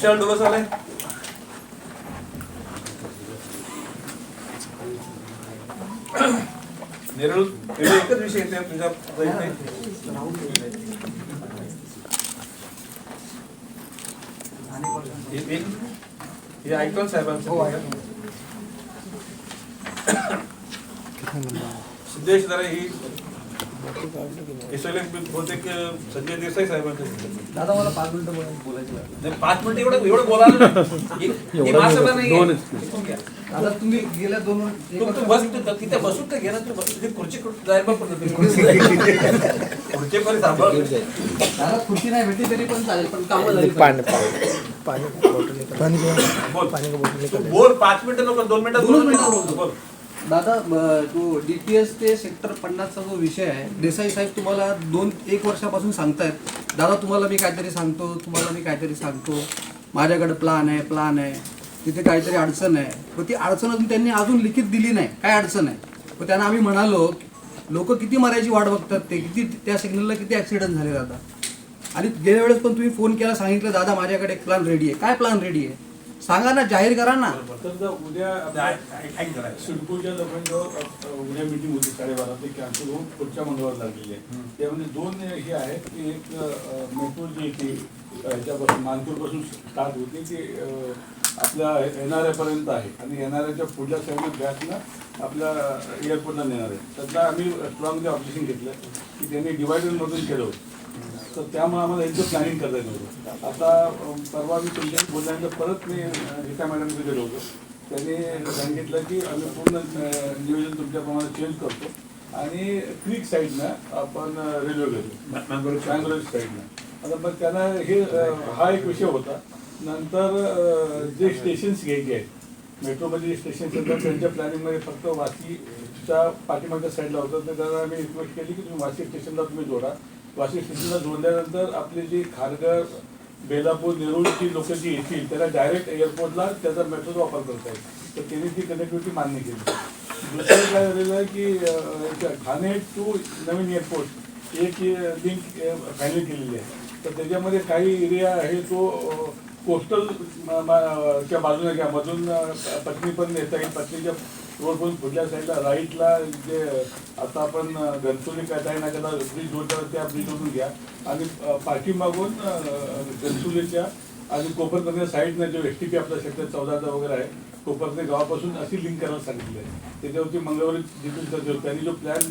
विशाल डोलस आलाय नेरळ एकच विषय येते तुझ्या हे- हे- हे ऐकून साहेबांचं सिद्धेश जरा ही बहुतेक संजय देसाई साहेबांचं. दादा मला पाच मिनिटं बोलायचं. नाही, पाच मिनिटं एवढं एवढं बोलायला नाही. हे- हे. दादा तुम्ही गेल्या दोन बस तिथे बसून तर घे ना. खुर्ची बघ पण खुर्ची खुर्ची पण थांबव दादा खुर्ची नाही भेटली तरी पण चालेल पण कामं झाली पाणी पाणी पाणी बोल. पाच मिनिटं नको दोन मिनिटं दोन मिनिटं बोल. दादा जो डी पी एस ते सेक्टर पन्नासचा जो विषय आहे देसाई साहेब तुम्हाला दोन एक वर्षापासून सांगतायत. दादा तुम्हाला मी काहीतरी सांगतो तुम्हाला मी काहीतरी सांगतो. माझ्याकडे प्लान आहे प्लान आहे. तिथे काहीतरी अडचण आहे. पण ती अडचण अजून त्यांनी अजून लिखित दिली नाही. काय अडचण आहे? पण त्यांना आम्ही म्हणालो लोक किती मरायची वाट बघतात ते? किती त्या सिग्नलला किती ॲक्सिडेंट झाले दादा? आणि गेल्या वेळेस पण तुम्ही फोन केला सांगितलं दादा माझ्याकडे एक प्लान रेडी आहे. काय प्लान रेडी आहे? सांगा ना जाहीर करा ना. तर उद्या. सिडकोच्या लोकांजवळ उद्या मिटिंग होती साडेबारा ते कॅन्सल होऊन पुढच्या मंगळवार लागलेली आहे. त्यामध्ये दोन हे आहेत की एक मेट्रो जी येते ह्याच्यापासून मानपूरपासून स्टार्ट होते. ती अं, आपल्या येणाऱ्या पर्यंत आहे. आणि येणाऱ्याच्या पुढल्या साईडनं बॅकनं आपल्या एअरपोर्टला नेणार आहे. त्यातला आम्ही स्ट्रॉंगली ऑब्जेक्शन घेतलं की त्यांनी डिवायडरमधून केलं होतं. तर त्यामुळे आम्हाला यांचं प्लॅनिंग करता येत आता परवा मी तुमच्याशी बोलल्यानंतर परत मी गीता मॅडमकडे गेलो होतो. त्यांनी सांगितलं की आम्ही पूर्ण नियोजन तुमच्याप्रमाणे चेंज करतो. आणि क्रिक साईडनं आपण रेल्वे घेतो मँग्रोव्ह साईडनं आता मग त्यांना हे हा एक विषय होता. नंतर जे स्टेशन्स घ्यायचे आहेत मेट्रोमध्ये जे स्टेशन्स आहेत त्यांच्या प्लॅनिंगमध्ये फक्त वाशीच्या पाठीमागच्या साईडला होतं. तर त्यांना आम्ही रिक्वेस्ट केली की तुम्ही वाशी स्टेशनला तुम्ही जोडा. वाशिम सिटीला जोडल्यानंतर आपली जी खारघर बेलापूर नेरूळची लोक जी येतील त्याला डायरेक्ट एअरपोर्टला त्याचा मेट्रोचा वापर करता येईल तर त्यांनी ती कनेक्टिव्हिटी मान्य केली. दुसरं काय झालेलं आहे की ठाणे टू नवीन एअरपोर्ट एक लिंक फायनल केलेली आहे. तर त्याच्यामध्ये काही एरिया आहे तो कोस्टल च्या बाजूने घ्या. मधून पत्नी पण येता येईल पत्नीच्या रोड पुढल्या साईडला राईटला जे आता आपण घनसोली काय ना त्याला ब्रिज होतं त्या ब्रिजवरून घ्या. आणि पाठीमागून घनसोलीच्या आणि कोपरकरच्या साईडनं जो एस टी पी आपला सेक्टर चौदाचा वगैरे आहे कोपरकरे गावापासून अशी लिंक करायला सांगितली आहे. त्याच्यावरती मंगळवारी जिथून त्यांनी जो प्लॅन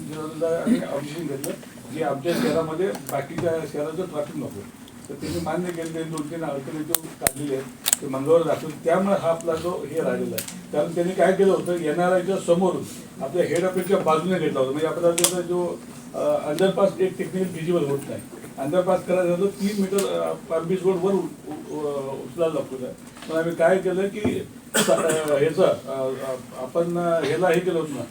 आम्ही ऑब्जेक्शन घेतलं की आमच्या शहरामध्ये बाकीच्या शहराचं ट्रॅफिक नको. तर त्यांनी मान्य केलं त्यांनी दोन तीन अडचणी जो काढलेली आहेत. ते मंगळवार दाखवून त्यामुळे हा आपला जो हे राहिलेला आहे. कारण त्यांनी काय केलं होतं येणाऱ्याच्या समोरून आपल्या हेड ऑफिसच्या बाजूने घेतला होता. म्हणजे आपला जो जो अंडरपास एक टेक्निकल फिजिबल होत नाही. अंडरपास करायला झालं तीन मीटर पांबीस रोड वर उचलायला लागतो आहे पण आम्ही काय केलं की ह्याचं आपण ह्याला हे केलं होतं ना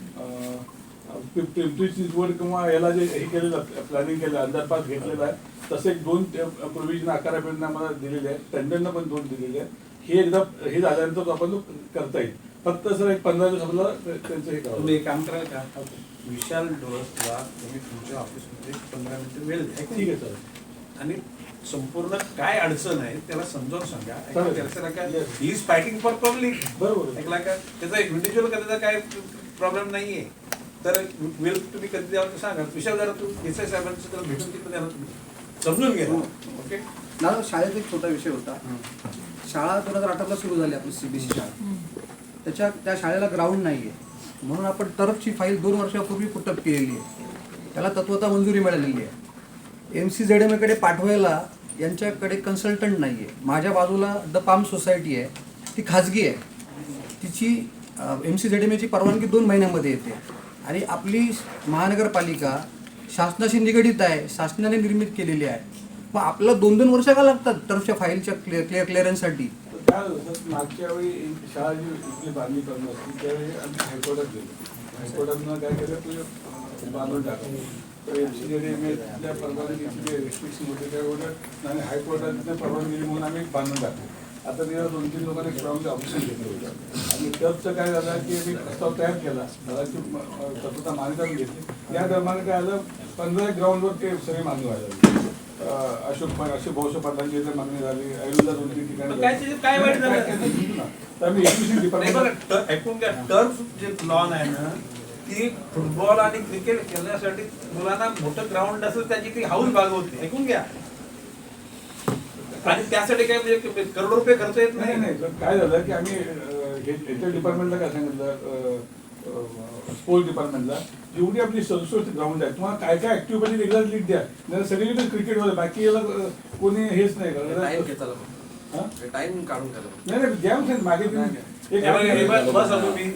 पिंपरी चिंचवड किंवा याला जे हे केलेलं प्लॅनिंग केलं अंडरपास घेतलेलं आहे तसे एक दोन प्रोव्हिजन अकरा पेडनं आम्हाला दिलेले आहे टेंडरनं पण दोन दिलेले आहे हे एकदा हे झाल्यानंतर आपण करता येईल. फक्त सर एक पंधरा दिवस आपल्याला ते- त्यांचं हे तुम्ही एक काम कराल का? विशाल डोळसला तुम्ही तुमच्या ऑफिसमध्ये पंधरा मिनिटं वेळ द्या. ठीक आहे सर. आणि संपूर्ण काय अडचण आहे त्याला समजावून सांगा. त्याला काय he is fighting for public बरोबर. ऐकला का त्याचा इंडिव्हिज्युअल कधीचा काय प्रॉब्लेम नाहीये. तर वेळ तुम्ही कधी द्यावं सांगा. विशाल जरा तू देसाई साहेबांचं त्याला भेटून तिथं द्या ना तुम्ही. समजून घ्या. ओके. दादा शाळेत एक छोटा विषय होता. शाळा दोन हजार अठराला सुरू झाली आपली सीबीएसई शाळा. त्याच्या त्या शाळेला ग्राउंड नाही आहे म्हणून आपण टर्फची फाईल दोन वर्षापूर्वी पुटअप केलेली आहे. त्याला तत्वता मंजुरी मिळालेली आहे. एम सी झेड एम एकडे पाठवायला यांच्याकडे कन्सल्टंट नाही आहे माझ्या बाजूला द पाम सोसायटी आहे. ती खाजगी आहे. तिची एम सी झेड एम एची परवानगी दोन महिन्यामध्ये येते. आणि आपली महानगरपालिका शासनाशी निगडीत आहे शासनाने निर्मित केलेली आहे. मग आपल्याला दोन दोन वर्ष का लागतात टर्फच्या फाईलच्या क्लिअर क्लिअर क्लिअरन्ससाठी तर मागच्या वेळी शाळा जी इथली बांधणी करणं असते त्यावेळी आम्ही हायकोर्टात गेलो. हायकोर्टातनं काय केलं ते बांधून टाकलं. तर एम सी एम रेस्ट्रिक्शन होते त्यावेळेला आणि हायकोर्टातनं परवानगी म्हणून आम्ही बांधून टाकलं. आता तिला दोन तीन लोकांनी स्ट्रॉंगली ऑप्शन घेतलं होतं. आणि टर्फचं काय झालं की मी प्रस्ताव तयार केला. तत्वता मान्यता घेतली. या दरम्यान काय झालं पंधरा ग्राउंडवर ते सगळे मान्य व्हायला अशोक अशोक भाऊसाहेब पाटलांची इथे मागणी झाली. ऐरोला दोन तीन ठिकाणी पण काय झाली. त्याच्यात काय वाईट झालं? काय- काय नाही, ना. तर आम्ही education नाही department- बघा ट- ऐकून घ्या. टर्फ जे लॉन आहे ना ती फुटबॉल आणि क्रिकेट खेळण्यासाठी मुलांना मोठं ग्राउंड असेल त्याची ती हाऊस भागवते ऐकून घ्या. आणि त्यासाठी काय म्हणजे करोड रुपये खर्च येत नाही? नाही काय झालं की आम्ही हे डिपार्टमेंटला काय सांगितलं स्पोर्ट्स डिपार्टमेंटला जेवढी आपली सदुसष्ट ग्राउंड आहे तुम्हाला काय काय ऍक्टिव्ह पाहिजे एकदा लीड द्या. नाही सगळीकडे क्रिकेटवर बाकी याला कोणी हेच नाही करत. हा? टाइम काढून करा नाही नाही द्या मागे तुम्ही.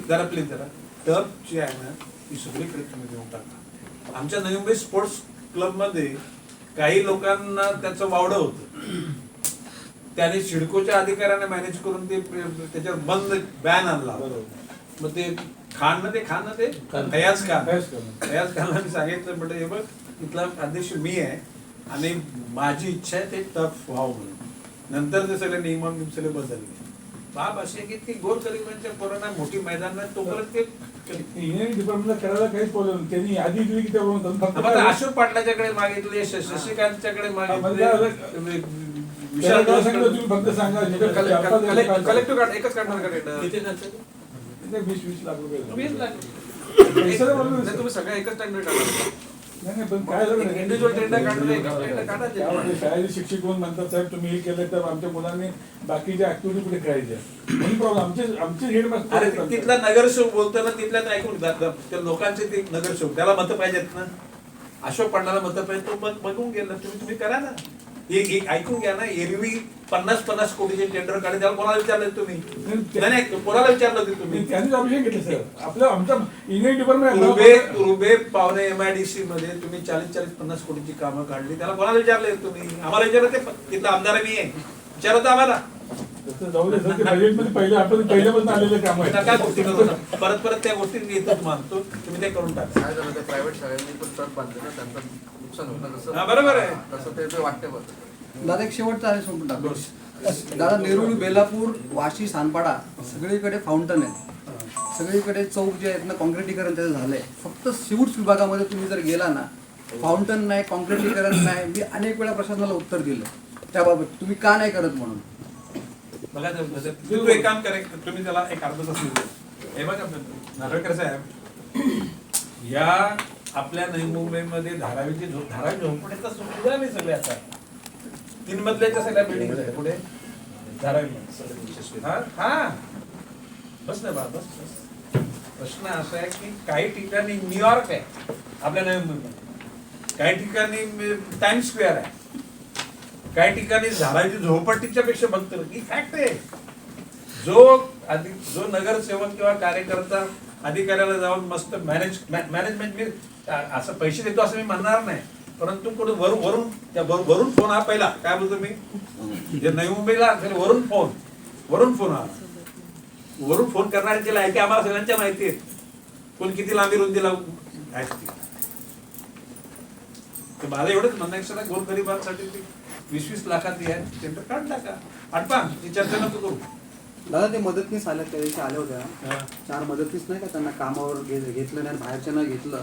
जरा प्लीज जरा. टर्फ जी आहे ना ती सगळीकडे तुम्ही देऊन टाका. आमच्या नवी मुंबई स्पोर्ट्स क्लबमध्ये काही लोकांना त्याचं वावडं होतं. त्याने सिडकोच्या अधिकाऱ्याने मॅनेज करून ते त्याच्यावर बंद बॅन आणला. मग ते खान ना ते खान ना ते. फयाज खान फयाज खान. फयाज खानला मी सांगितलं म्हटलं हे बघ इथला अध्यक्ष मी आहे आणि माझी इच्छा आहे ते टफ व्हावं म्हणून नंतर ते सगळे नियम सगळे बदलले बाब असे की ती गोरगरिबांच्या पोरांना मोठी मैदान नाही तोपर्यंत ते इंजिनिअरिंग डिपार्टमेंटला करायला काहीच प्रॉब्लेम नाही त्यांनी यादी दिली की आता अशोक पाटलाच्याकडे मागितले शशिकांतच्याकडे मागितले म्हणजे विशाल काय सांगितलं दासकडे- तुम्ही फक्त सांगा जिथं. कलेक्टिव्ह एकच काढणार का टेंडर किती खर्च? ते वीस वीस लाख रुपये वीस झाले. लाख. पैशाला problem नाही नाही. तुम्ही सगळं एकच टेंडर काढा नाही नाही, पण काय झालं? इंडिव्हिज्युअल टेंडर काढलं एकच टेंडर काढायचे त्यामध्ये शाळेचे शिक्षक कोण म्हणतात साहेब तुम्ही हे केलं तर आमच्या मुलांनी बाकीच्या ऍक्टिव्हिटी कुठे करायच्या म्हणून प्रॉब्लेम आमचे आमचे अरे हेडमास्टर ति- तिथला नगरसेवक बोलतो ना तिथल्या ऐकून त्या लोकांचे ते नगरसेवक त्याला मतं पाहिजेत ना. अशोक पाटलाला मतं पाहिजे तो मत बघून गेला. तुम्ही तुम्ही करा ना. हे हे ऐकून घ्या ना एरवी पन्नास पन्नास कोटीचे टेंडर काढले त्याला कोणाला विचारलं तुम्ही? नाही नाही कोणाला विचारलं होते तुम्ही? त्यांनीच ऑब्जेक्शन घेतलं सर. आपलं आमच्या इंजिनिअरिंग डिपार्टमेंट रुबे रुबे पावणे एमआयडीसी मध्ये तुम्ही चाळीस चाळीस पन्नास कोटीची कामं काढली त्याला कोणाला विचारले तुम्ही? आम्हाला विचारलं ते तिथला आमदार मी आहे. विचारत आम्हाला. जाऊ दे सर ते बजेटमध्ये पहिले आपण पहिल्यापासून आलेले काम त्या आहे. काय गोष्टी करू नका. परत परत त्या गोष्टी मी इथंच मानतो. तुम्ही ते करून टाका. काय झालं प्रायव्हेट शाळांनी पण तर बांधले ना त्यांचं नुकसान होतं कसं बरोबर आहे. तसं ते ते वाटते बरं. दादा एक शेवटचा आहे संपून टाकतो दादा नेरुळ बेलापूर वाशी सानपाडा सगळीकडे फाउंटन आहे सगळीकडे चौक जे आहेत ना कॉन्क्रिटीकरण त्याचं झालंय. फक्त सिवूड्स विभागामध्ये तुम्ही जर गेला ना फाउंटन नाही कॉन्क्रिटीकरण नाही मी अनेक वेळा प्रशासनाला उत्तर दिलं. त्याबाबत तुम्ही का नाही करत म्हणून? बघा ते- एक काम करे तुम्ही त्याला एक अर्ध तास. हे बघा नार्वेकर साहेब या आपल्या नवी मुंबईमध्ये धारावीची झोप धारावी झोपडीचा सुविधा नाही सगळे आता तीन मजल्याच्या सगळ्या बिल्डिंग आहेत पुढे? धारावी. हा? हा. बस ना बा बस बस. प्रश्न असा आहे की काही ठिकाणी न्यूयॉर्क आहे आपल्या नवी मुंबईमध्ये. काही ठिकाणी टाइम स्क्वेअर आहे. काही ठिकाणी झाडाची झोपटीच्या पेक्षा बघतो. ही फॅक्ट आहे. जो अधिक जो नगरसेवक किंवा कार्यकर्ता अधिकाऱ्याला जाऊन मस्त मॅनेज मॅनेजमेंट मी असं पैसे देतो असं मी म्हणणार नाही. परंतु कुठे वरून वरून त्या वरून फोन हा पहिला. काय बोलतो मी? जे नवी मुंबईला वरून फोन वरून फोन हा. वरून फोन करणाऱ्याची लायकी आम्हाला सगळ्यांच्या माहिती आहेत कोण किती लांबी रुंदीला आहेत तर मला एवढंच म्हणणं आहे गरिबांसाठी गोरगरिबांसाठी वीस वीस लाखात आहे. टेंडर काढ टाका. आठवा ती चर्चा नको करू. दादा ते मदतनीस आल्या त्या दिवशी आल्या होत्या. चार मदतनीस नाही का त्यांना कामावर घे- घेतलं नाही बाहेरच्या घेतलं.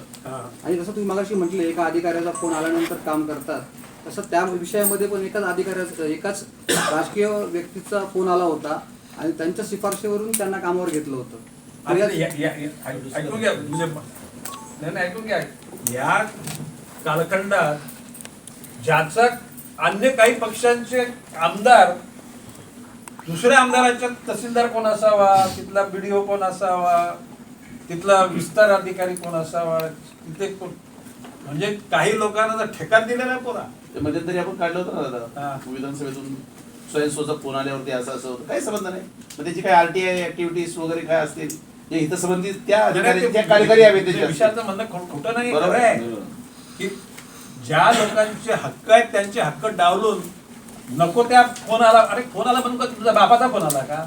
आणि जसं तुम्ही मगाशी म्हटलं एका अधिकाऱ्याचा फोन आल्यानंतर काम करतात. तसं त्या विषयामध्ये पण एकाच अधिकाऱ्याचा एकाच राजकीय व्यक्तीचा फोन आला होता आणि त्यांच्या शिफारशीवरून त्यांना कामावर घेतलं होतं. आता तर या- या- या- या- ऐक- ऐकून घ्या म्हणजे नाही नाही, ऐकून घ्या. या कालखंडात ज्याचा अन्य काही पक्षांचे आमदार दुसऱ्या आमदाराच्या तहसीलदार कोण असावा तिथला बीडीओ कोण असावा तिथला विस्तार अधिकारी कोण असावा तिथे कोण? म्हणजे काही लोकांना जर ठेका दिलेला आहे पोरा ते मध्यंतरी आपण काढलं होतं ना हा. दादा विधानसभेतून स्वयंस्वचा फोन आल्यावरती असं असं होतं. काही संबंध नाही. मग त्याची काही आरटीआय ऍक्टिव्हिटीज वगैरे काय असतील? जे हितसंबंधित त्या कार्यकारी हवे. विषयाचं म्हणणं खोटं नाही बरोबर. आहे. की ज्या लोकांचे हक्क आहेत त्यांचे हक्क डावलून नको त्या फोन आला अरे फोन आला म्हणून का तुझा बापाचा फोन आला का?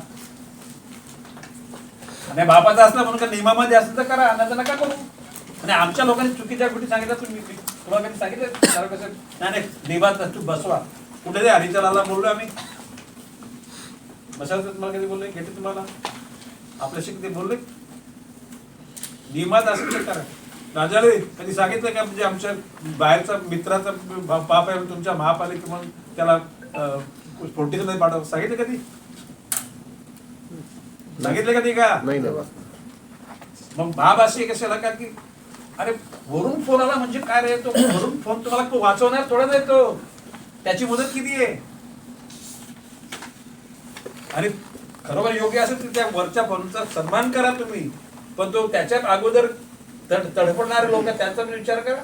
आणि बापाचा असला म्हणून का नियमामध्ये असेल तर करा नाही नका करू. आणि आमच्या लोकांनी चुकीच्या गोष्टी सांगितल्या तुम्ही तुम्हाला कधी सांगितलं? नाही नाही नियमात तू बसवा. कुठे ते हरिचलाला बोललो आम्ही. बसायचं तुम्हाला कधी बोलले घेते तुम्हाला. आपल्याशी कधी बोलले नियमात असेल तर करा राजाले कधी सांगितलं का? म्हणजे आमच्या बाहेरचा मित्राचा बाप आहे तुमच्या महापालिके म्हणून त्याला फोर्टीजमध्ये पाठव. सांगितलं कधी सांगितलं कधी का? नाही ना मग बाब अशी कशाला? का की अरे वरून फोन आला म्हणजे काय रे? तो वरून फोन तुम्हाला वाचवणार थोडाच येतो त्याची मुदत किती आहे? आणि खरोखर योग्य असेल तर त्या वरच्या फोनचा सन्मान करा तुम्ही. पण तो त्याच्या अगोदर तड तडफडणारे लोक त्यांचा विचार करा.